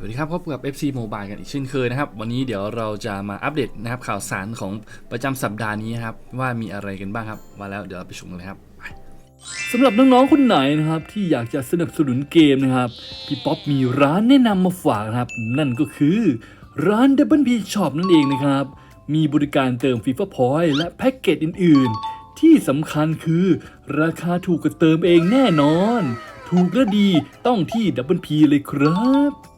สวัสดีครับพบกับ FC Mobile กันอีกเช่นเคยนะครับ วันนี้เดี๋ยวเราจะมาอัปเดตนะครับข่าวสารของประจำสัปดาห์นี้นครับ ว่ามีอะไรกันบ้างครับมาแล้วเดี๋ยวเราไปชมกันเลยครับสำหรับน้องๆคนไหนนะครับ ที่อยากจะสนับสนุนเกมนะครับพี่ป๊อปมีร้านแนะนำมาฝากนะครับ นั่นก็คือร้าน Double P Shop นั่นเองนะครับ มีบริการเติม FIFA Point และแพ็กเกจอื่น ๆ ที่สำคัญคือ ราคาถูกกว่าเติมเองแน่นอน ถูกและดีต้องที่ Double P เลยครับ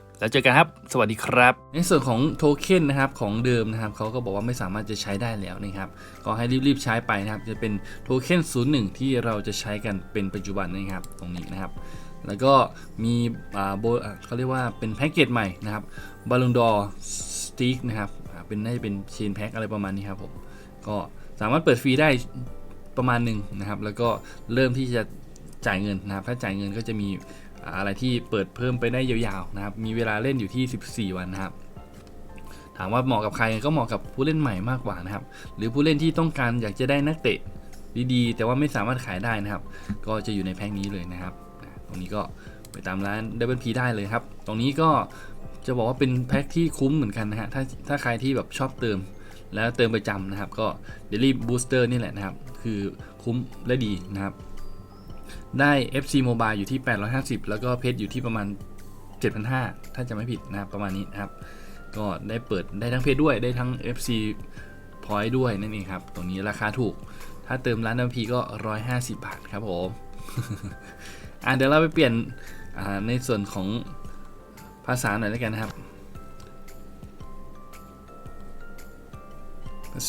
แล้วเจอกันครับ สวัสดีครับ ในส่วนของโทเค็นนะครับของเดิมนะครับเขาก็บอกว่าไม่สามารถจะใช้ได้แล้วนะครับก็ให้รีบๆใช้ไปนะครับจะเป็นโทเค็น01 ที่เราจะใช้กันเป็นปัจจุบันนะครับตรงนี้นะครับแล้วก็มีโบเขาเรียกว่าเป็นแพ็กเกจใหม่นะครับบาล o งดอร์สติกนะครับเป็นน่าจะเป็นเชนแพ็กอะไรประมาณนี้ครับผมก็สามารถเปิดฟรีได้ประมาณหนึ่งนะครับ แล้วก็เริ่มที่จะจ่ายเงินนะครับ ถ้าจ่ายเงินก็จะมี อะไรที่เปิดเพิ่มไปได้ยาวๆนะครับ มีเวลาเล่นอยู่ที่ 14 วันนะครับ ถามว่าเหมาะกับใครก็เหมาะกับผู้เล่นใหม่มากกว่านะครับ หรือผู้เล่นที่ต้องการอยากจะได้นักเตะดีๆ แต่ว่าไม่สามารถขายได้นะครับ ก็จะอยู่ในแพ็คนี้เลยนะครับ ตรงนี้ก็ไปตามร้าน w p ได้เลยครับ ตรงนี้ก็จะบอกว่าเป็นแพ็คที่คุ้มเหมือนกันนะฮะ ถ้าถ้าใครที่แบบชอบเติม แล้วเติมประจำนะครับ ก็ Daily Booster นี่แหละนะครับ คือคุ้มและดีนะครับ ได้ FC Mobile อยู่ที่ 850 แล้วก็เพชรอยู่ที่ประมาณ 7,500 ถ้าจะไม่ผิดนะครับประมาณนี้นะครับ ก็ได้เปิดได้ทั้งเพชรด้วยได้ทั้ง FC Point ด้วยนั่นเองครับตรงนี้ราคาถูก ถ้าเติมร้านน้ำพีก็ 150 บาทครับผมอะเดี๋ยวเราไปเปลี่ยนอ่าในส่วนของภาษาหน่อยแล้วกันนะครับ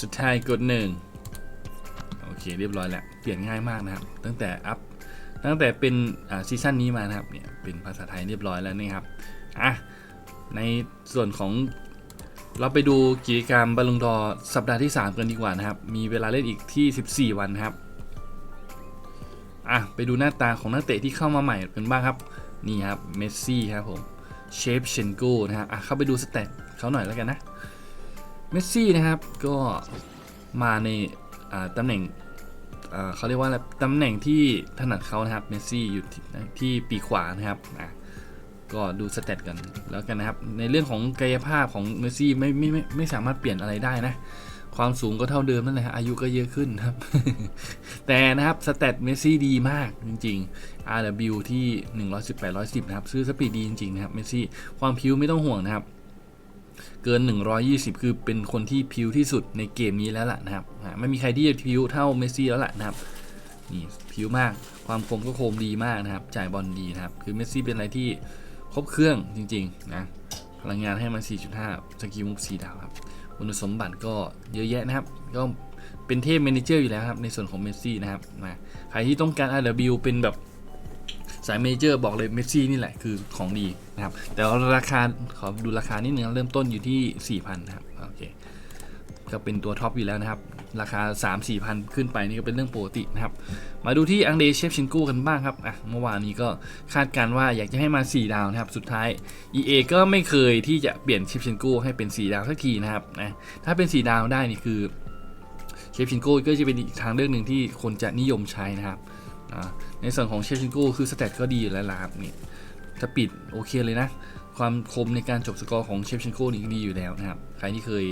สุดท้ายกดหนึ่งโอเคเรียบร้อยแล้ว เปลี่ยนง่ายมากนะครับ ตั้งแต่อัพ ตั้งแต่เป็นซีซั่นนี้มานะครับเนี่ยเป็นภาษาไทยเรียบร้อยแล้วนี่ครับอะในส่วนของเราไปดูกิจกรรมบอลลงดอสัปดาห์ที่ 3 กันดีกว่านะครับ มีเวลาเล่นอีกที่ 14 วันครับอะไปดูหน้าตาของนักเตะที่เข้ามาใหม่กันบ้างครับ นี่ครับเมสซี่ครับผมเชฟเชนโกนะครับอะเข้าไปดูสเตตเขาหน่อยแล้วกันนะเมสซี่นะครับก็มาในตำแหน่ง เขาเรียกว่าอะไรตำแหน่งที่ถนัดเขานะครับเมสซี่อยู่ที่ปีขวานะครับอะก็ดูสเตตกันแล้วกันนะครับ ในเรื่องของกายภาพของเมสซี่ไม่ไม่ไม่ไม่สามารถเปลี่ยนอะไรได้นะ ความสูงก็เท่าเดิมนั่นแหละอายุก็เยอะขึ้นครับ แต่นะครับสเตตเมสซี่ดีมากจริง ๆ RW ที่ 118 110 นะครับ ซื้อสปีดดีจริงๆนะครับเมสซี่ความพิ้วไม่ต้องห่วงนะครับ เกิน 120 คือเป็นคนที่พิ้วที่สุดในเกมนี้แล้วล่ะนะครับไม่มีใครที่จะพิ้วเท่าเมสซี่แล้วล่ะนะครับนี่พิ้วมากความคมก็โคมดีมากนะครับ จ่ายบอลดีนะครับคือเมสซี่เป็นอะไรที่ครบเครื่องจริงๆนะพลังงานให้มา4.5 สกิลมุก4ดาวครับคุณสมบัติก็เยอะแยะนะครับ ก็เป็นเทพเมนเจอร์อยู่แล้วครับ ในส่วนของเมสซี่นะครับนะใครที่ต้องการ RW เป็นแบบ สายเมเจอร์บอกเลยเมสซี่นี่แหละคือของดีนะครับแต่ว่าราคาขอดูราคานิดนึงเริ่มต้นอยู่ที่ 4,000นะครับโอเคก็เป็นตัวท็อปอยู่แล้วนะครับ ราคา 3 4พันขึ้นไปนี่ก็เป็นเรื่องปกตินะครับ มาดูที่อังเดเชฟชินกูกันบ้างครับอะเมื่อวานนี้ก็คาดการ์ว่าอยากจะให้มา 4 ดาวนะครับ สุดท้าย EA ก็ไม่เคยที่จะเปลี่ยนเชฟชินกูให้เป็น 4 ดาวสักทีนะครับนะถ้าเป็น 4 ดาวได้นี่คือเชฟชินกูก็จะเป็นอีกทางเลือกหนึ่งที่คนจะนิยมใช้นะครับ อ่าในส่วนของเชฟชินกูคือสเตตก็ดีอยู่แล้วล่ะครับนี่สปีดโอเคเลยนะ ความคมในการจบสกอร์ของเชฟชินกูนี่ดีอยู่แล้วนะครับ ใครที่เคย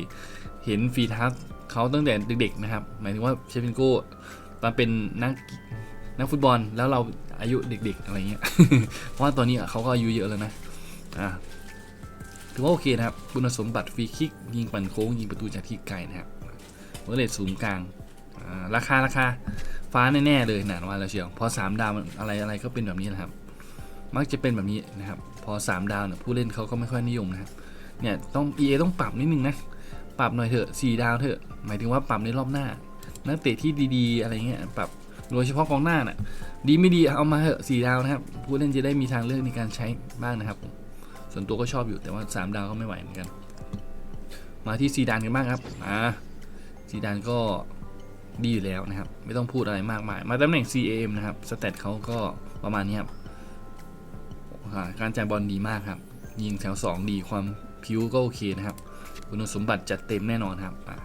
เห็นฟีทัสเขาตั้งแต่เด็กๆนะครับ หมายถึงว่าเชฟชินกูมาเป็นนักนักฟุตบอลแล้วเราอายุเด็กๆอะไรเงี้ย เพราะว่าตอนนี้เขาก็อายุเยอะแล้วนะอ่าถือว่าโอเคนะครับ คุณสมบัติฟรีคิก ยิงปั่นโค้ง ยิงประตูจากที่ไกลนะครับเมื่อเลทศูนย์กลาง ราคาราคา ฟ้าแน่ๆเลยนานว่าแล้วเชียวพอ 3 ดาวอะไรอะไรก็เป็นแบบนี้นะครับ มักจะเป็นแบบนี้นะครับ พอ 3 ดาวเนี่ยผู้เล่นเขาก็ไม่ค่อยนิยมนะครับเนี่ยต้อง EA ต้องปรับนิดนึงนะปรับหน่อยเถอะ4ดาวเถอะหมายถึงว่าปรับในรอบหน้านักเตะที่ดีๆ อะไรเงี้ยปรับโดยเฉพาะกองหน้าน่ะดีไม่ดีเอามาเถอะสี่ดาวนะครับ ผู้เล่นจะได้มีทางเลือกในการใช้บ้างนะครับผมส่วนตัวก็ชอบอยู่แต่ว่า 3 ดาวก็ไม่ไหวเหมือนกัน มาที่ซีดานกันบ้างครับอ่าซีดานก็ ดีอยู่แล้วนะครับ ไม่ต้องพูดอะไรมากมาย มาตำแหน่ง CAM นะครับสเตตเขาก็ประมาณนี้ครับการจ่ายบอลดีมากครับ ยิงแถว 2 ดีความพิ้วก็โอเคนะครับ คุณสมบัติจัดเต็มแน่นอนครับอ่า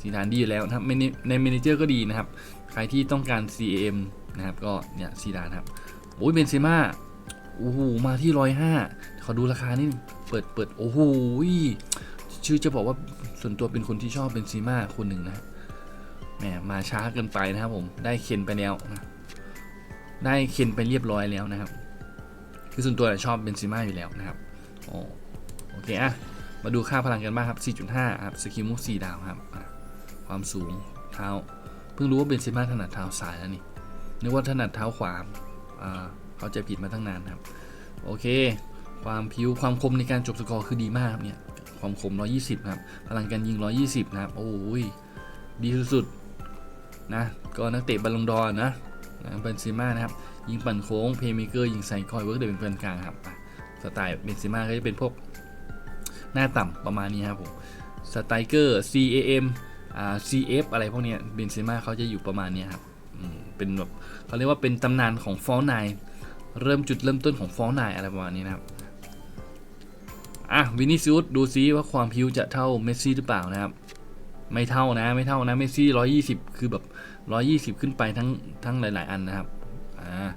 ซีดานดีอยู่แล้วนะครับในในเมนเจอร์ก็ดีนะครับ ใครที่ต้องการ CAM นะครับ ก็เนี่ยซีดานครับโอ้ยเบนเซม่าโอ้โหมาที่ร้อยห้าขอดูราคานิดนึงเปิดเปิดโอ้โหชื่อจะบอกว่าส่วนตัวเป็นคนที่ชอบเบนเซม่าคนหนึ่งนะ แหมมาช้าเกินไปนะครับผมได้เคนไปแล้วนะได้เคนไปเรียบร้อยแล้วนะครับ คือส่วนตัวชอบเบนเซม่าอยู่แล้วนะครับโอโอเคอะมาดูค่าพลังกันบ้างครับ 4.5 ครับสกิลมุก4ดาวครับ ความสูงเท้า เพิ่งรู้ว่าเบนเซม่าถนัดเท้าซ้ายแล้วนี่ นึกว่าถนัดเท้าขวาเขาจะผิดมาตั้งนานครับ โอเค ความผิวความคมในการจบสกอร์คือดีมากครับเนี่ย ความคม 120 ครับ พลังการยิง 120 นะครับ โอ้ย ดีสุดๆ นะก็นักเตะบอลลงดอนนะนะเบนเซม่านะครับยิงปั่นโค้งเพย์เมเกอร์ยิงใส่คอยเวิร์กเดเป็นเพื่อนกลางครับสไตล์เบนเซม่าก็จะเป็นพวกหน้าต่ำประมาณนี้ครับผมสไตเกอร์ CAM อ่า CF อะไรพวกเนี้ยเบนเซม่าเขาจะอยู่ประมาณนี้ครับเป็นแบบเขาเรียกว่าเป็นตำนานของฟอลไนเริ่มจุดเริ่มต้นของฟอลไนอะไรประมาณนี้นะครับอะวินิซิอุสดูซิว่าความพิวจะเท่าเมสซี่หรือเปล่านะครับ ไม่เท่านะ ไม่เท่านะเมซี่ร้อยี่สิบคือแบบร้อยี่สิบขึ้นไปทั้งทั้งหลาย ๆ อันนะครับอ่า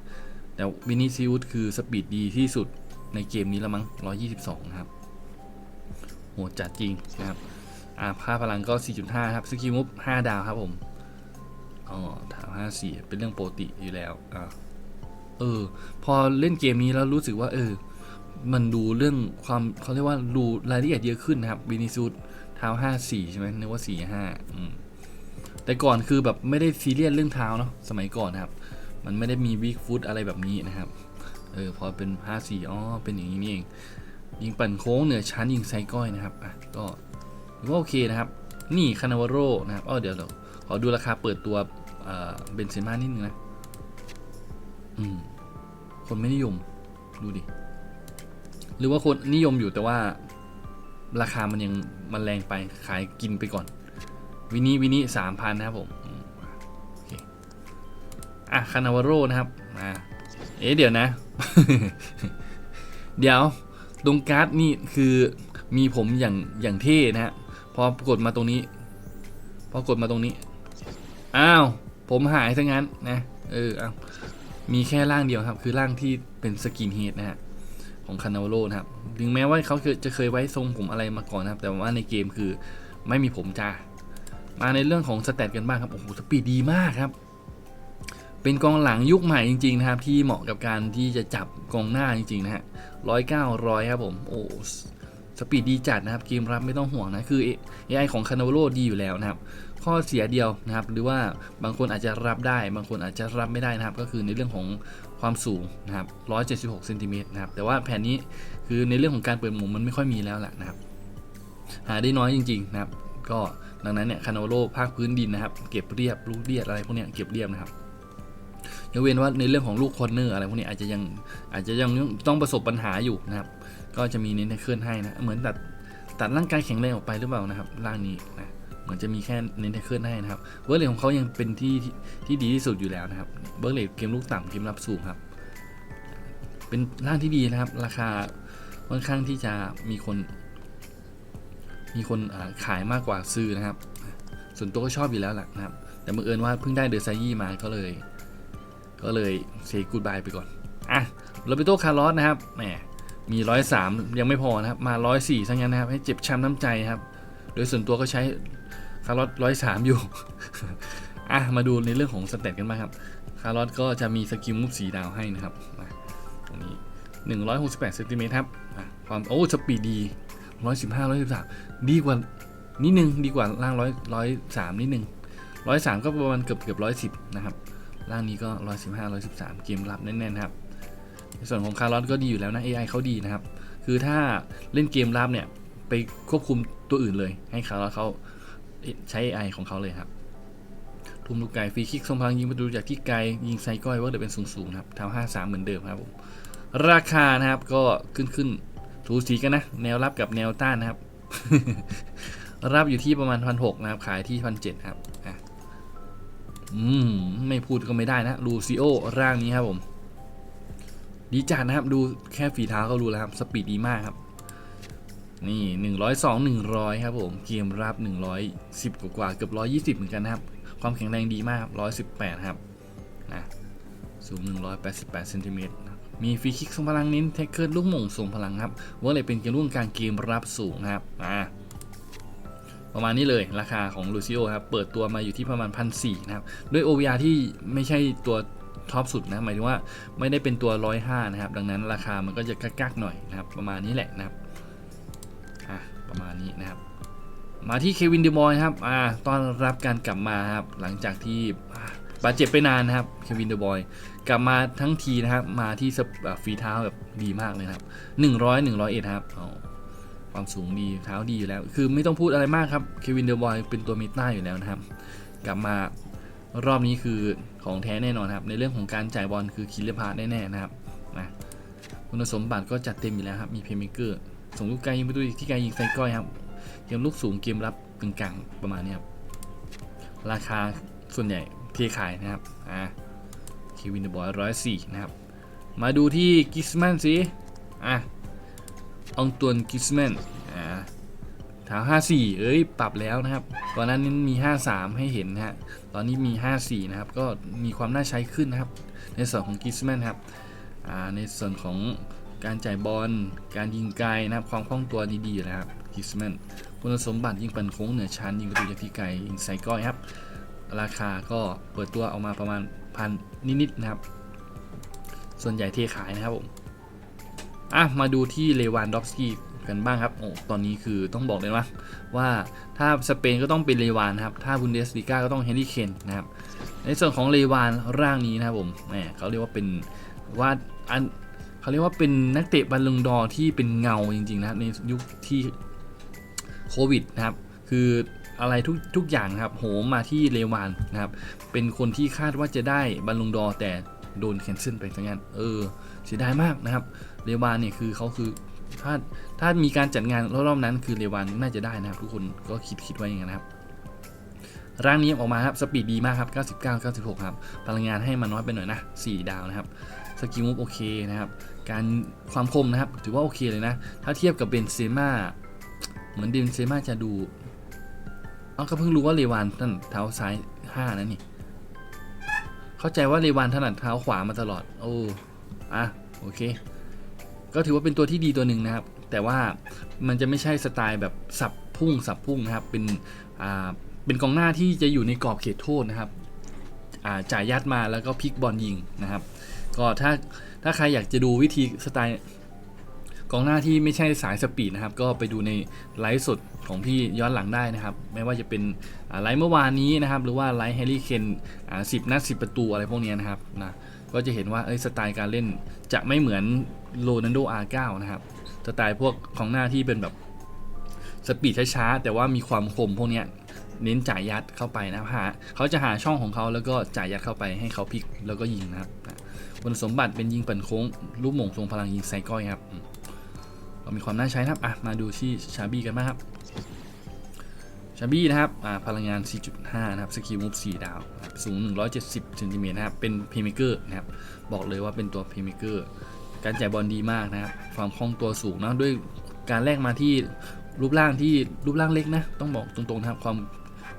แต่วินิซิอุสคือสปีดดีที่สุดในเกมนี้แล้วมั้งร้อยี่สิบสองนะครับโหดจัดจริงนะครับอ่าค่าพลังก็ 4.5 ครับสกิลมุฟ5ดาวครับผมอ๋อถาม54 เป็นเรื่องโปกติอยู่แล้วอ่าเออ พอเล่นเกมนี้แล้วรู้สึกว่า เออ มันดูเรื่องความเขาเรียกว่าดูรายละเอียดเยอะขึ้นนะครับบินิซูด ท้า54ใช่ไหมนึกว่า45อืมแต่ก่อนคือแบบไม่ได้ซีเรียสเรื่องเท้าเนาะสมัยก่อนนะครับ มันไม่ได้มีวิกฟุตอะไรแบบนี้นะครับ เออพอเป็น54อ๋อเป็นอย่างนี้นี่เองยิงปั่นโค้งเหนือชั้นยิงไซก้อยนะครับอะก็ถือว่าโอเคนะครับ นี่คานาวโรนะครับอ้อเดี๋ยวเราขอดูราคาเปิดตัวเบนเซม่านิดนึงนะ อืม คนไม่นิยม ดูดิ หรือว่าคนนิยมอยู่แต่ว่า ราคามันยังมันแรงไปขายกินไปก่อน วินี้วินี้สามพันนะครับผมอะคานาวาโรนะครับอ่าเอ๊ะเดี๋ยวนะ เดี๋ยวตรงการ์ดนี่คือมีผมอย่างอย่างเท่นะฮะพอกดมาตรงนี้ พอกดมาตรงนี้ อ้าว ผมหายซะงั้นนะ เออเอามีแค่ร่างเดียวครับ คือร่างที่เป็นสกินเฮดนะฮะ ของคานาวโรนะครับ ถึงแม้ว่าเขาจะเคยไว้ทรงผมอะไรมาก่อนนะครับ แต่ว่าในเกมคือไม่มีผมจ้า มาในเรื่องของสเตตกันบ้างครับ โอ้โห สปีดดีมากครับ เป็นกองหลังยุคใหม่จริง ๆ นะครับ ที่เหมาะกับการที่จะจับกองหน้าจริง ๆ นะฮะร้อยเก้าร้อยครับผม โอ้ สปีดดีจัดนะครับ เกมรับไม่ต้องห่วงนะ คือ AI ของ c a n a v a l o ดีอยู่แล้วนะครับข้อเสียเดียวนะครับ หรือว่าบางคนอาจจะรับได้ บางคนอาจจะรับไม่ได้นะครับ ก็คือในเรื่องของ ความสูงนะครับ 176เซนติเมตรนะครับ แต่ว่าแผนนี้คือในเรื่องของการเปิดหมุนมันไม่ค่อยมีแล้วแหละนะครับ หาได้น้อยจริง ๆ นะครับ ก็ดังนั้นเนี่ยคานาวโลภาคพื้นดินนะครับ เก็บเรียบลูกเรียบอะไรพวกนี้เก็บเรียบนะครับยกเว้นว่าในเรื่องของลูกคอร์เนอร์อะไรพวกนี้อาจจะยังอาจจะยังต้องประสบปัญหาอยู่นะครับ ก็จะมีเน้นเคลื่อนให้นะ เหมือนตัดตัดร่างกายแข็งแรงออกไปหรือเปล่านะครับ ร่างนี้นะ เหมือนจะมีแค่เน้นเคลื่อนให้นะครับเบิร์เลทของเขายังเป็นที่ที่ที่ดีที่สุดอยู่แล้วนะครับเบิร์เลทเกมลูกต่ำเกมรับสูงครับ เป็นร่างที่ดีนะครับ ราคาค่อนข้างที่จะมีคน มีคนขายมากกว่าซื้อนะครับ ส่วนตัวก็ชอบอยู่แล้วแหละนะครับ แต่บังเอิญว่าเพิ่งได้เดอร์ไซยี่มาก็เลย ก็เลยเซกูดบายไปก่อนอะโรเบโตคาร์ลอสนะครับแหมมีร้อยสามยังไม่พอนะครับ มาร้อยสี่ซะงั้นนะครับ ให้เจ็บช้ำน้ำใจครับ โดยส่วนตัวก็ใช้คาร์ลอสร้อยสามอยู่ อะ มาดูในเรื่องของสเตตกันบ้างครับ คาร์ลอสก็จะมีสกิลมุฟสีดาวให้นะครับมาตรงนี้หนึ่งร้อยหกสิบแปดเซนติเมตรครับความโอ้สปีดดีร้อยสิบห้าร้อยสิบสามดีกว่านิดนึงดีกว่าล่างร้อยร้อยสามนิดนึงร้อยสามก็ประมาณเกือบเกือบร้อยสิบนะครับล่างนี้ก็ร้อยสิบห้าร้อยสิบสามเกมรับแน่นๆครับในส่วนของคาร์ลอสก็ดีอยู่แล้วนะ AI เขาดีนะครับ คือถ้าเล่นเกมรับเนี่ย ไปควบคุมตัวอื่นเลย ให้คาร์ลอสเขาใช้ AI ของเขาเลยครับทุ่มลูกไก่ฟรีคิกทรงพลังยิงประตูจากที่ไกล ยิงไซก้อยว่าเดี๋ยวเป็นสูงๆครับเท้า53เหมือนเดิมครับผมราคานะครับก็ขึ้นขึ้นถูสีกันนะ แนวรับกับแนวต้านนะครับ รับอยู่ที่ประมาณพันหกนะครับ ขายที่พันเจ็ดครับอะอืมไม่พูดก็ไม่ได้นะลูซิโอร่างนี้ครับผม ดีจัดนะครับ ดูแค่ฝีเท้าก็รู้แล้วครับ สปีดดีมากครับ นี่หนึ่งร้อยสองหนึ่งร้อยครับผม เกมรับหนึ่งร้อยสิบกว่าเกือบร้อยยี่สิบเหมือนกันนะครับ ความแข็งแรงดีมากร้อยสิบแปดครับนะสูงหนึ่งร้อยแปดสิบแปดเซนติเมตรมีฟรีคิกทรงพลังเน้นเทคเกิลลูกหม่งทรงพลังครับว่าเลยเป็นเกมรุ่งกลางเกมรับสูงนะครับอ่าประมาณนี้เลยราคาของลูซิโอครับ เปิดตัวมาอยู่ที่ประมาณพันสี่นะครับ ด้วย OVR ที่ไม่ใช่ตัวท็อปสุดนะ หมายถึงว่าไม่ได้เป็นตัว 105 นะครับ ดังนั้นราคามันก็จะกักๆหน่อยนะครับ ประมาณนี้แหละนะครับ ประมาณนี้นะครับ มาที่เควินเดบอยครับอ่าตอนรับการกลับมาครับหลังจากที่บาดเจ็บไปนานนะครับเควินเดบอยกลับมาทั้งทีนะครับ มาที่สเปอ่าฝีเท้าแบบดีมากเลยครับ100 101ครับอ๋อความสูงดีเท้าดีอยู่แล้ว คือไม่ต้องพูดอะไรมากครับเควินเดบอยเป็นตัวเมตาอยู่แล้วนะครับ กลับมารอบนี้คือของแท้แน่นอนครับ ในเรื่องของการจ่ายบอลคือคิลเลอร์พาร์แน่ๆนะครับนะคุณสมบัติก็จัดเต็มอยู่แล้วครับ มีเพย์เมเกอร์ ส่งลูกไกลยิงประตูที่ไกลยิงไซก้อยครับเกมลูกสูงเกมรับกลางประมาณนี้ครับราคาส่วนใหญ่เทขายนะครับอ่าเควินเดบอยร้อยสี่นะครับ มาดูที่กิสแมนสิอะอองตวนกิสแมนอ่าเท้า54เอ้ย ปรับแล้วนะครับ ก่อนหน้านี้มี53ให้เห็นนะฮะ ตอนนี้มี54นะครับ ก็มีความน่าใช้ขึ้นนะครับ ในส่วนของกิสแมนครับ อ่า ในส่วนของ การจ่ายบอล การยิงไกลนะครับ ความคล่องตัวดีๆอยู่แล้วครับกิสแมนคุณสมบัติยิงปั่นโค้งเหนือชั้นยิงประตูจากที่ไกลยิงใส่ก้อยครับ ราคาก็เปิดตัวออกมาประมาณพันนิดๆนะครับ ส่วนใหญ่เทขายนะครับผมอะมาดูที่เลวานดอฟสกี้กันบ้างครับโอ้ตอนนี้คือต้องบอกเลยว่าว่าถ้าสเปนก็ต้องเป็นเลวานครับ ถ้าบุนเดสลีกาก็ต้องเฮนรี่เคนนะครับ ในส่วนของเลวานร่างนี้นะครับผมแหมเขาเรียกว่าเป็นว่าอัน เขาเรียกว่าเป็นนักเตะบัลลงดอร์ที่เป็นเงาจริงๆนะครับในยุคที่โควิดนะครับ คืออะไรทุกทุกอย่างครับ โหมมาที่เลวานนะครับ เป็นคนที่คาดว่าจะได้บัลลงดอร์แต่โดนแคนเซิลไปซะงั้น เออเสียดายมากนะครับ เลวานเนี่ยคือเขาคือถ้าถ้ามีการจัดงานรอบๆนั้นคือเลวานน่าจะได้นะครับ ทุกคนก็คิดคิดไว้อย่างนั้นะครับร่างนี้ออกมาครับ สปีดดีมากครับ 99 96 ครับ พลังงานให้มันน้อยไปหน่อยนะ 4 ดาวนะครับ สกิลมูฟโอเคนะครับ การความคมนะครับ ถือว่าโอเคเลยนะ ถ้าเทียบกับเบนเซม่าเหมือนเบนเซม่าจะดูเอาก็เพิ่งรู้ว่าเลวานถนัดเท้าซ้าย5นั่นนี่ เข้าใจว่าเลวานถนัดเท้าขวามาตลอด โอ้อะโอเค ก็ถือว่าเป็นตัวที่ดีตัวหนึ่งนะครับ แต่ว่ามันจะไม่ใช่สไตล์แบบสับพุ่งสับพุ่งนะครับ เป็นอ่าเป็นกองหน้าที่จะอยู่ในกรอบเขตโทษนะครับ อ่าจ่ายยัดมาแล้วก็พลิกบอลยิงนะครับ ก็ถ้าถ้าใครอยากจะดูวิธีสไตล์กองหน้าที่ไม่ใช่สายสปีดนะครับ ก็ไปดูในไลฟ์สดของพี่ย้อนหลังได้นะครับ ไม่ว่าจะเป็นไลฟ์เมื่อวานนี้นะครับ หรือว่าไลฟ์แฮร์รี่เคนสิบนัดสิบประตูอะไรพวกนี้นะครับนะก็จะเห็นว่าเอ้ยสไตล์การเล่นจะไม่เหมือนโรนัลโดอาร์เก้านะครับ สไตล์พวกของหน้าที่เป็นแบบสปีดช้าๆแต่ว่ามีความคมพวกนี้เน้นจ่ายยัดเข้าไปนะครับหาเขาจะหาช่องของเขาแล้วก็จ่ายยัดเข้าไปให้เขาพลิกแล้วก็ยิงนะครับนะ คุณสมบัติเป็นยิงปั่นโค้งลูกหม่งทรงพลังยิงไซก้อยครับอืมก็มีความน่าใช้นะครับอะมาดูที่ชาบี้กันบ้างครับชาบี้นะครับอ่าพลังงาน 4.5 นะครับ สกิลมูฟ4ดาวนะครับสูง 170เซนติเมตรนะครับ เป็นเพย์เมเกอร์นะครับ บอกเลยว่าเป็นตัวเพย์เมเกอร์ การจ่ายบอลดีมากนะครับ ความคล่องตัวสูงนะ ด้วยการแลกมาที่รูปร่างที่รูปร่างเล็กนะ ต้องบอกตรงๆนะครับ ความ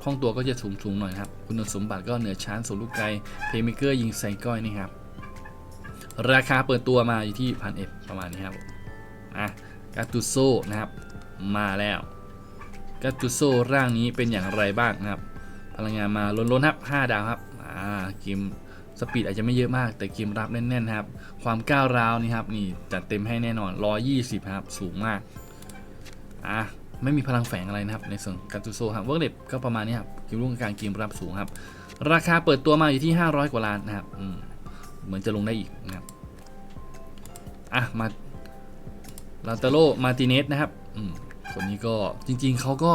คล่องตัวก็จะสูงสูงๆหน่อยครับ คุณสมบัติก็เหนือชั้นสูงลูกไกลเพย์เมเกอร์ยิงไซก้อยนะครับ ราคาเปิดตัวมาอยู่ที่พันเอ็ดประมาณนี้ครับอะกาตูโซนะครับ มาแล้วกาตูโซร่างนี้เป็นอย่างไรบ้างนะครับ พลังงานมาล้นๆครับ5ดาวครับอ่าเกมสปีดอาจจะไม่เยอะมาก แต่เกมรับแน่นๆครับ ความก้าวร้าวนี่ครับนี่จัดเต็มให้แน่นอน 120 ครับ สูงมากอะไม่มีพลังแฝงอะไรนะครับ ในส่วนกาตูโซครับเวิร์กเด็บก็ประมาณนี้ครับเกมรุ่งการเกมรับสูงครับ ราคาเปิดตัวมาอยู่ที่ 500 กว่าล้านนะครับอืม เหมือนจะลงได้อีกนะครับอะมาลาเตโรมาติเนสนะครับคนนี้ก็จริงๆเขาก็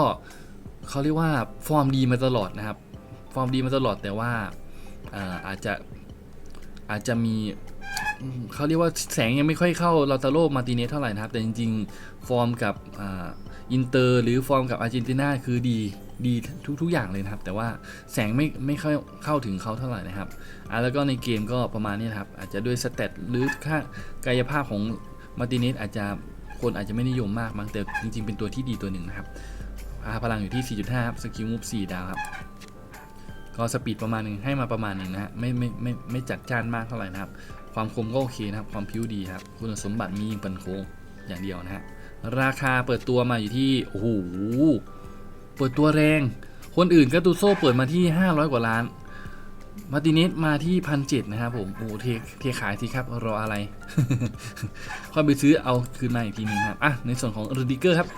เขาเรียกว่าฟอร์มดีมาตลอดนะครับ ฟอร์มดีมาตลอดแต่ว่าอาอาจจะอาจจะมีเขาเรียกว่าแสงยังไม่ค่อยเข้าลาตาโรมาติเนสเท่าไหร่นะครับ แต่จริงๆ ฟอร์มกับ อินเตอร์หรือฟอร์มกับอาร์เจนตินาคือดีดีทุกทุกอย่างเลยนะครับ แต่ว่าแสงไม่ไม่ค่อยเข้าถึงเขาเท่าไหร่นะครับอะแล้วก็ในเกมก็ประมาณนี้นครับ อาจจะด้วยสเตตหรือค่ากายภาพของมาร์ติเนสอาจจะคนอาจจะไม่นิยมมากมั้งแต่จริงๆ เป็นตัวที่ดีตัวหนึ่งนะครับอาพลังอยู่ที่ 4.5 ครับ สกิลมูฟ4ดาวครับก็สปีดประมาณหนึงให้มาประมาณหนึ่งนะฮะไม่ไม่ไม่ไม่จัดจ้านมากเท่าไหร่นะครับ ความคมก็โอเคนะครับ ความพิ้วดีครับ คุณสมบัติมียิงปันโค้งอย่างเดียวนะฮะ ราคาเปิดตัวมาอยู่ที่ โอ้โห เปิดตัวแรง คนอื่นก็ตูโซ่เปิดมาที่ 500 กว่าล้าน มาติเนสมาที่พันเนะครับผม โอ้โหเทเทขายทีครับ รออะไรค่อยไปซื้อเอาคืนมาอีกทีนึงครับ อะ ในส่วนของรูดิเกอร์ครับ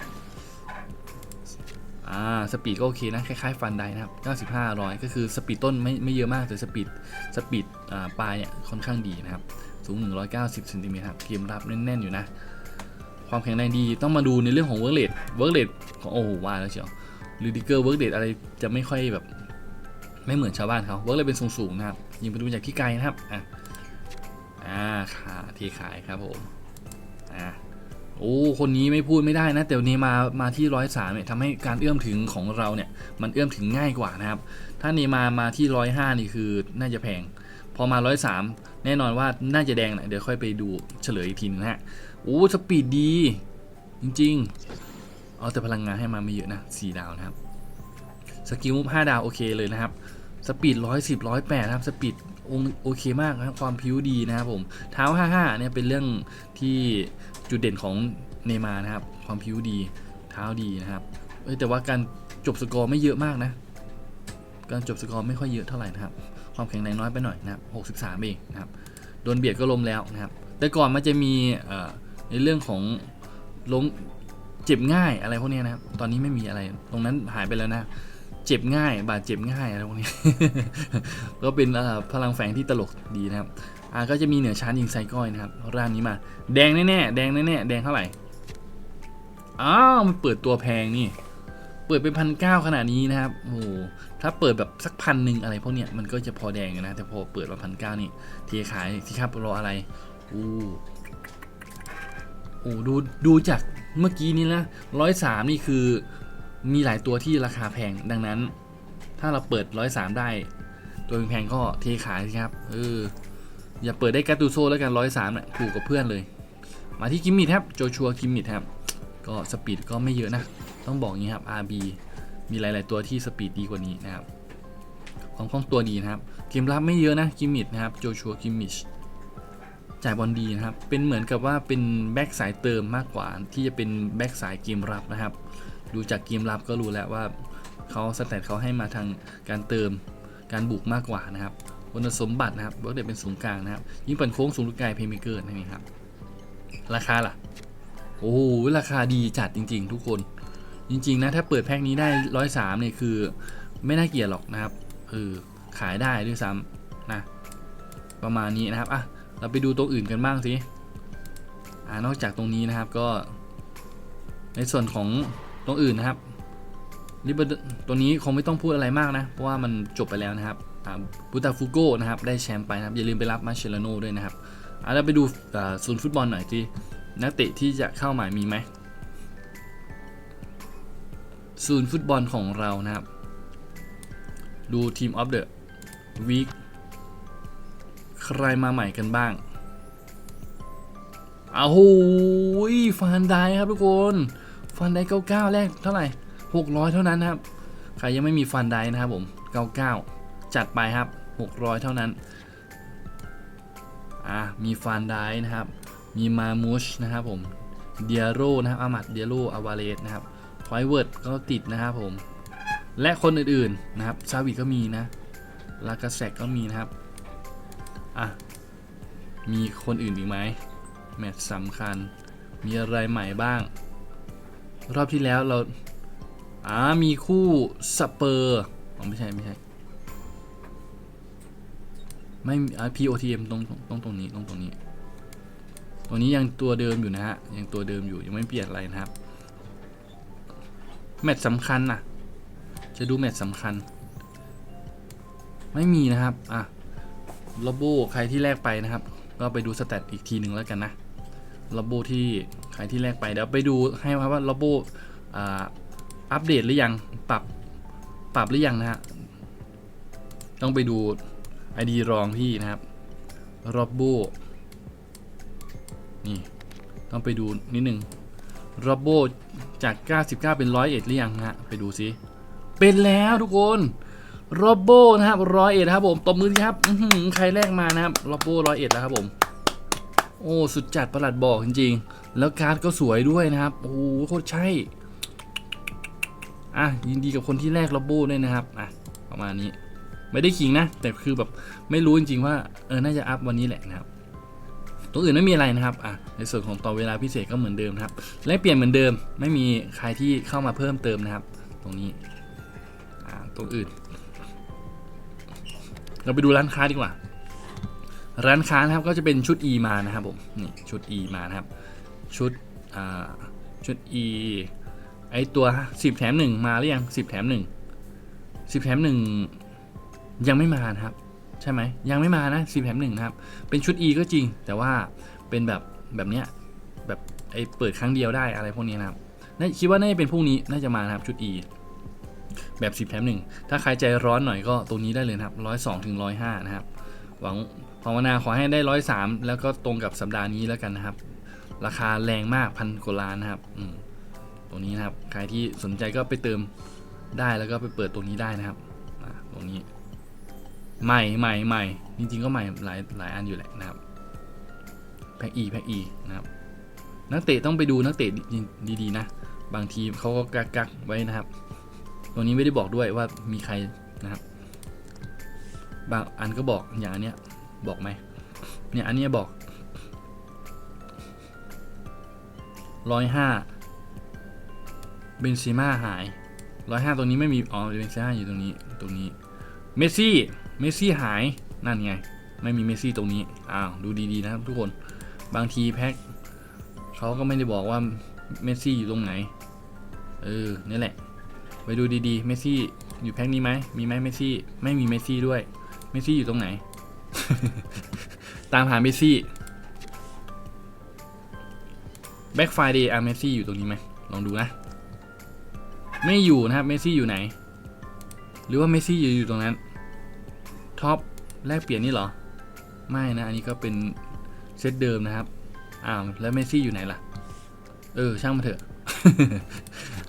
อ่า สปีดก็โอเคนะ คล้ายๆ ฟันไดนะครับ 95 100 ก็คือสปีดต้นไม่ไม่เยอะมาก แต่สปีดสปีดปลายเนี่ยค่อนข้างดีนะครับ สูง 190เซนติเมตรครับ เกมรับแน่นๆอยู่นะ ความแข็งแรงดีต้องมาดูในเรื่องของเวิร์กเลดเวิร์กเลดของโอ้โหว่าแล้วเชียวลูดิเกอร์เวิร์กเลดอะไรจะไม่ค่อยแบบ ไม่เหมือนชาวบ้านเขาเวิร์กเลดเป็นทรงสูงนะครับยิงไปดูจากที่ไกลนะครับอะอ่าขาเทขายครับผมอ่าโอ้คนนี้ไม่พูดไม่ได้นะแต่วันนี้มามาที่ร้อยสามเนี่ยทำให้การเอื้อมถึงของเราเนี่ยมันเอื้อมถึงง่ายกว่านะครับ ถ้าเนมามาที่ร้อยห้านี่คือน่าจะแพง พอมาร้อยสามแน่นอนว่าน่าจะแดงนะเดี๋ยวค่อยไปดูเฉลยอีกทีนึงนะฮะโอ้สปีดดี จริงๆ เอาแต่พลังงานให้มาไม่เยอะนะสี่ดาวนะครับสกิลมุฟห้าดาวโอเคเลยนะครับสปีดร้อยสิบร้อยแปดครับสปีดโอเคมากนะครับความพิ้วดีนะครับผมเท้า 55เนี่ยเป็นเรื่องที่จุดเด่นของเนมานะครับ ความพิ้วดีเท้าดีนะครับเอ้ยแต่ว่าการจบสกอร์ไม่เยอะมากนะ การจบสกอร์ไม่ค่อยเยอะเท่าไหร่นะครับ ความแข็งแรงน้อยไปหน่อยนะครับ63เองนะครับโดนเบียดก็ล้มแล้วนะครับแต่ก่อนมันจะมีในเรื่องของล้มเจ็บง่ายอะไรพวกนี้นะครับตอนนี้ไม่มีอะไร ตรงนั้นหายไปแล้วนะเจ็บง่ายบาดเจ็บง่ายอะไรพวกนี้ก็เป็นพลังแฝงที่ตลกดีนะครับอ่าก็จะมีเหนือชั้นยิงไซก้อยนะครับร่างนี้มา แดงแน่ๆแดงแน่ๆแดงเท่าไหร่อ้าวมันเปิดตัวแพงนี่ ปิดเป็นพันเก้าขนาดนี้นะครับโอ้โหถ้าเปิดแบบสักพันหนึ่งอะไรพวกเนี้ยมันก็จะพอแดงนะ แต่พอเปิดมาพันเก้านี่เทขายสิครับรออะไรอู้โอ้ดูดูจากเมื่อกี้นี้นะร้อยสามนี่คือมีหลายตัวที่ราคาแพงดังนั้น ถ้าเราเปิดร้อยสามได้ ตัวแพงก็เทขายสิครับเอออย่าเปิดได้กาตูโซแล้วกันร้อยสามเนี่ยถูกกับเพื่อนเลย มาที่กิมมิทครับโจชัวกิมมิทครับ ก็สปีดก็ไม่เยอะนะ ต้องบอกอย่างนี้ครับ RB มีหลาย ๆ ตัวที่สปีดดีกว่านี้นะครับ ความคล่องตัวดีนะครับ เกมรับไม่เยอะนะ กิมมิทนะครับ โจชัว กิมมิช จ่ายบอลดีนะครับ เป็นเหมือนกับว่าเป็นแบ็กสายเติมมากกว่า ที่จะเป็นแบ็กสายเกมรับนะครับ ดูจากเกมรับก็รู้แล้วว่าเขาสแตทเขาให้มาทางการเติม การบุกมากกว่านะครับคุณสมบัตินะครับเวิร์กเดเป็นศูนย์กลางนะครับ ยิ่งปั่นโค้งสูงลูกไกลเพย์เมเกอร์นั่นเองครับ ราคาล่ะ โอ้โหราคาดีจัดจริง ๆ ทุกคน จริง ๆ นะ ถ้าเปิดแพ็คนี้ได้ร้อยสามเนี่ยคือ ไม่น่าเกลียดหรอกนะครับเออขายได้ด้วยซ้ำนะ ประมาณนี้นะครับอะเราไปดูตัวอื่นกันบ้างสิอ่านอกจากตรงนี้นะครับก็ ในส่วนของตรงอื่นนะครับลิเบอร์ตัวนี้คงไม่ต้องพูดอะไรมากนะ เพราะว่ามันจบไปแล้วนะครับบูตาฟูโกนะครับ ได้แชมป์ไปนะครับ อย่าลืมไปรับมาเชลโนด้วยนะครับอะเราไปดูศูนย์ฟุตบอลหน่อยที่ นักเตะที่จะเข้ามามีไหมศูนย์ฟุตบอลของเรานะครับ ดูทีมออฟเดอะวีคใครมาใหม่กันบ้างอ้าวโหยฟันไดครับทุกคนฟันได99 แรกเท่าไหร่ 600 เท่านั้นครับ ใครยังไม่มีฟันไดนะครับผม 99 จัดไปครับ 600 เท่านั้น อะมีฟันไดนะครับ มีมามูชนะครับผมเดียโรนะครับอามัดเดียโรอาวาเลสนะครับไฟเวิร์ดก็ติดนะครับผม และคนอื่นๆนะครับซาวิก็มีนะลากาแซกก็มีนะครับ อะ มีคนอื่นอีกไหมแมตช์สำคัญ มีอะไรใหม่บ้าง รอบที่แล้วเรา อ่า มีคู่สเปอร์อ๋อไม่ใช่ ไม่ใช่ ไม่อ่า POTM ตรงตรงตรงตรงนี้ตรงตรงนี้ ตัวนี้ยังตัวเดิมอยู่นะฮะ ยังตัวเดิมอยู่ยังไม่เปลี่ยนอะไรนะครับ แมตช์สำคัญนะจะดูแมตช์สำคัญ ไม่มีนะครับ อะลโบใครที่แลกไปนะครับ ก็ไปดูสแตทอีกทีหนึ่งแล้วกันนะล็อบโบที่ใครที่แลกไปเดี๋ยวไปดูให้ครับว่าล็อบโบอัปเดตหรือยัง ปรับ ปรับหรือยังนะฮะ ต้องไปดู ID รองพี่นะครับล็อบโบ นี่ ต้องไปดูนิดหนึ่งล็อบโบจาก 99 เป็น 101 หรือยังฮะ ไปดูซิเป็นแล้วทุกคนโรบโบนะครับร้อยเอ็ดครับผมตบมือครับใครแรกมานะครับโรบโบร้อยเอ็ดแล้วครับผม โอ้สุดจัดประหลัดบอกจริง ๆ แล้วการ์ดก็สวยด้วยนะครับ โอ้โคตรใช่ อะยินดีกับคนที่แรกโรบโบด้วยนะครับ อะ ประมาณนี้ ไม่ได้ขิงนะ แต่คือแบบไม่รู้จริง ๆ ว่าเออน่าจะอัพวันนี้แหละนะครับ ตัวอื่นไม่มีอะไรนะครับอะในส่วนของต่อเวลาพิเศษก็เหมือนเดิมครับและเปลี่ยนเหมือนเดิม ไม่มีใครที่เข้ามาเพิ่มเติมนะครับ ตรงนี้อ่าตัวอื่น เราไปดูร้านค้าดีกว่า ร้านค้านะครับก็จะเป็นชุด E มานะครับผมนี่ชุด E มานะครับ ชุดอ่าชุด E ไอตัว 10 แถม 1 มาหรือยัง 10 แถม 1 10 แถม 1 ยังไม่มานะครับ ใช่ไหมยังไม่มานะ10แถม1นะครับ เป็นชุด E ก็จริง แต่ว่าเป็นแบบแบบเนี้ยแบบไอเปิดครั้งเดียวได้อะไรพวกนี้นะครับน่าคิดว่าน่าจะเป็นพวกนี้น่าจะมานะครับชุด E แบบ 10แถม1ถ้าใครใจร้อนหน่อยก็ตรงนี้ได้เลยครับ102ถึง105นะครับหวังภาวนาขอให้ได้ร้อยสามแล้วก็ตรงกับสัปดาห์นี้แล้วกันนะครับ ราคาแรงมากพันกว่าล้านนะครับตรงนี้นะครับ ใครที่สนใจก็ไปเติมได้แล้วก็ไปเปิดตรงนี้ได้นะครับตรงนี้ ใหม่ใหม่ใหม่จริง ๆ ก็ใหม่หลายหลายอันอยู่แหละนะครับแพ็กอีแพ็กอีนะครับนักเตะต้องไปดูนักเตะดีๆนะ บางทีเขาก็กักกักไว้นะครับตรงนี้ไม่ได้บอกด้วยว่ามีใครนะครับ บางอันก็บอกอย่างอันเนี้ยบอกไหมเนี่ยอันเนี้ยบอกร้อยห้าเบนซีม่าหายร้อยห้าตรงนี้ไม่มีอ๋อเบนซีม่าอยู่ตรงนี้ตรงนี้เมสซี่เมสซี่หายนั่นไง ไม่มีเมสซี่ตรงนี้อ้าวดูดีๆนะครับทุกคนบางทีแพ็คเขาก็ไม่ได้บอกว่าเมสซี่อยู่ตรงไหน เออนี่แหละ ไปดูดีๆเมสซี่อยู่แพ็คนี้ไหมมีไหมเมสซี่ไม่มีเมสซี่ด้วยเมสซี่อยู่ตรงไหน ตามหาเมสซี่แบ็กไฟเดย์อะเมสซี่อยู่ตรงนี้ไหมลองดูนะ ไม่อยู่นะครับเมสซี่อยู่ไหน หรือว่าเมสซี่อยู่อยู่ตรงนั้น ท็อปแลกเปลี่ยนนี่เหรอ ไม่นะ อันนี้ก็เป็นเซตเดิมนะครับ อ้าวแล้วเมซี่อยู่ไหนล่ะ เออ ช่างมาเถอะ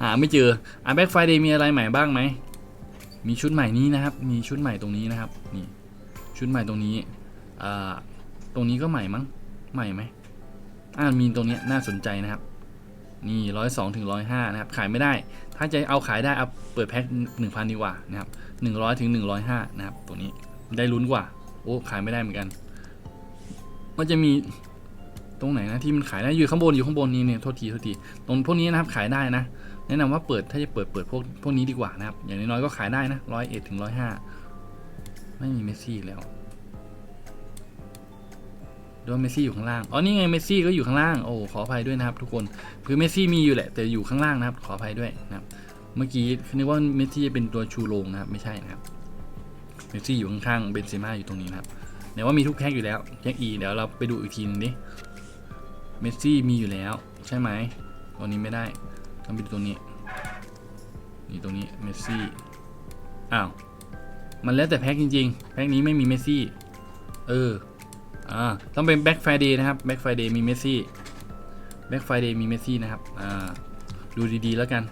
หาไม่เจออะแบ็กไฟเดย์มีอะไรใหม่บ้างไหม มีชุดใหม่นี้นะครับ มีชุดใหม่ตรงนี้นะครับ นี่ ชุดใหม่ตรงนี้อ่าตรงนี้ก็ใหม่มั้ง ใหม่ไหมอ่ามีตรงนี้น่าสนใจนะครับ นี่ร้อยสองถึงร้อยห้านะครับ ขายไม่ได้ ถ้าจะเอาขายได้เอาเปิดแพ็คหนึ่งพันดีกว่านะครับหนึ่งร้อยถึงหนึ่งร้อยห้านะครับตัวนี้ ได้ลุ้นกว่า โอ้ขายไม่ได้เหมือนกัน มันจะมีตรงไหนนะที่มันขายได้อยู่ข้างบนอยู่ข้างบนนี้เนี่ยโทษทีโทษทีตรงพวกนี้นะครับขายได้นะ แนะนำว่าเปิดถ้าจะเปิดเปิดพวกพวกนี้ดีกว่านะครับ อย่างน้อยๆก็ขายได้นะร้อยเอ็ดถึงร้อยห้าไม่มีเมสซี่แล้วดูว่าเมสซี่อยู่ข้างล่างอ๋อนี่ไงเมสซี่ก็อยู่ข้างล่างโอ้ขออภัยด้วยนะครับ ทุกคนคือเมสซี่มีอยู่แหละ แต่อยู่ข้างล่างนะครับ ขออภัยด้วยนะครับ เมื่อกี้นึกว่าเมสซี่จะเป็นตัวชูโรงนะครับ ไม่ใช่นะครับ เมสซี่อยู่ข้างๆเบนเซม่าอยู่ตรงนี้นะครับเดี๋ยวว่ามีทุกแพ็กอยู่แล้วแพ็กอีเดี๋ยวเราไปดูอีกทีนึงดิเมสซี่มีอยู่แล้ว ใช่ไหมตัวนี้ไม่ได้ต้องไปดูตรงนี้นี่ตรงนี้เมสซี่อ้าวมันแล้วแต่แพ็กจริงๆ แพ็กนี้ไม่มีเมสซี่เอออ่าต้องเป็นแบ็กไฟเดย์นะครับแบ็กไฟเดย์มีเมสซี่แบ็กไฟเดย์มีเมสซี่นะครับอ่าดูดีๆแล้วกัน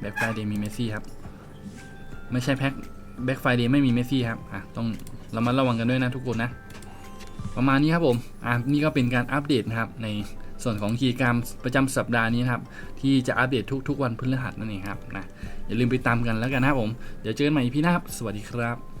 แบ็กไฟเดย์มีเมสซี่ครับ ไม่ใช่แพ็ก แบ็กไฟเดย์ไม่มีเมสซี่ครับอะต้องเรามาระวังกันด้วยนะทุกคนนะ ประมาณนี้ครับผมอ่านี่ก็เป็นการอัปเดตนะครับในส่วนของกิจกรรมประจำสัปดาห์นี้นะครับ ที่จะอัปเดตทุกๆวันพฤหัสนั่นเองครับนะอย่าลืมไปตามกันแล้วกันนะครับผม เดี๋ยวเจอกันใหม่พี่น้าครับ สวัสดีครับ